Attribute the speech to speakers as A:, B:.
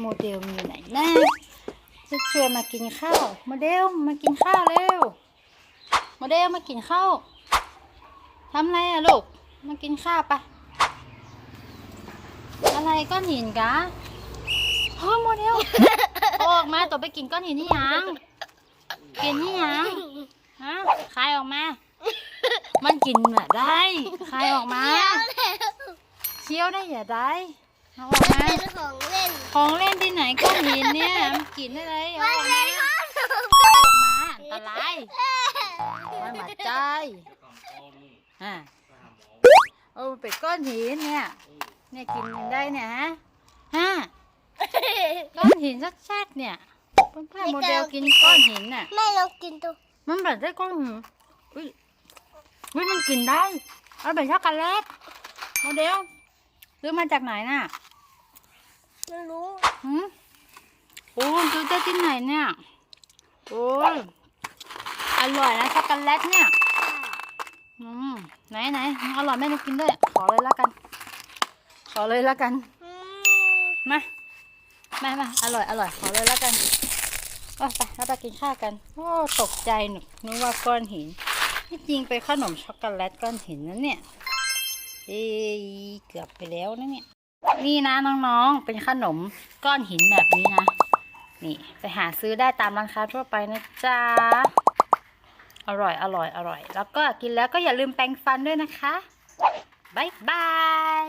A: โมเดลมีไหนนะจะชวนมากินข้าวโมเดลมากินข้าวเร็วโมเดลมากินข้าวทำอะไรอะลูกมากินข้าวปะอะไรก้อนหินกะเฮ้ยโมเดลออกมาตัวไปกินก้อนหินนี่ยังกินนี่ยังฮะคายออกมา มันกินอะได้คายออกมาเคี้ยวได้อย่าได้ เอาออกมา
B: เป็นของเล่น
A: ของเล่นที่ไหนก้อนหินเนี่ยมันกินได้เลยเอา
B: มัน
A: ออก
B: เป็
A: มาน
B: ของ
A: เอาออกมาอันตรายมันบาดใจอะเออเป็นก้อนหินเนี่ยเนี่ยกินได้เนี่ยฮะฮะก้อนหินชัดๆเนี่ยเพื่อนๆโมเดลกินก้อนหินน่ะ
B: แม่ลองกินดู
A: มันแบบได้ก้อนหินอุ้ยอุ้ยมันกินได้เอาเป็นช็อกโกแลตโมเดลซื้อมาจากไหนน่ะ
B: ไม่รู้
A: หืมโอ้ซื้อได้ที่ไหนเนี่ยโอ้ยอร่อยนะช็อกโกแลตเนี่ยอืมไหนไหนอร่อยแม่หนูกินด้วยขอเลยละกัน ขอเลยละกัน
B: อืม
A: มามามาอร่อยอร่อยขอเลยละกันโอ้ไปแล้วไปกินข้าวกันโอ้ตกใจหนูนึกว่าก้อนหินที่จริงเป็นขนมช็อกโกแลตก้อนหินนั่นเนี่ยเอ้ยเกือบไปแล้วนะเนี่ย นี่นะน้องๆ เป็นขนมก้อนหินแบบนี้นะ นี่ไปหาซื้อได้ตามร้านค้าทั่วไปนะจ๊ะ อร่อยอร่อยอร่อย แล้วก็กินแล้วก็อย่าลืมแปรงฟันด้วยนะคะบ๊ายบาย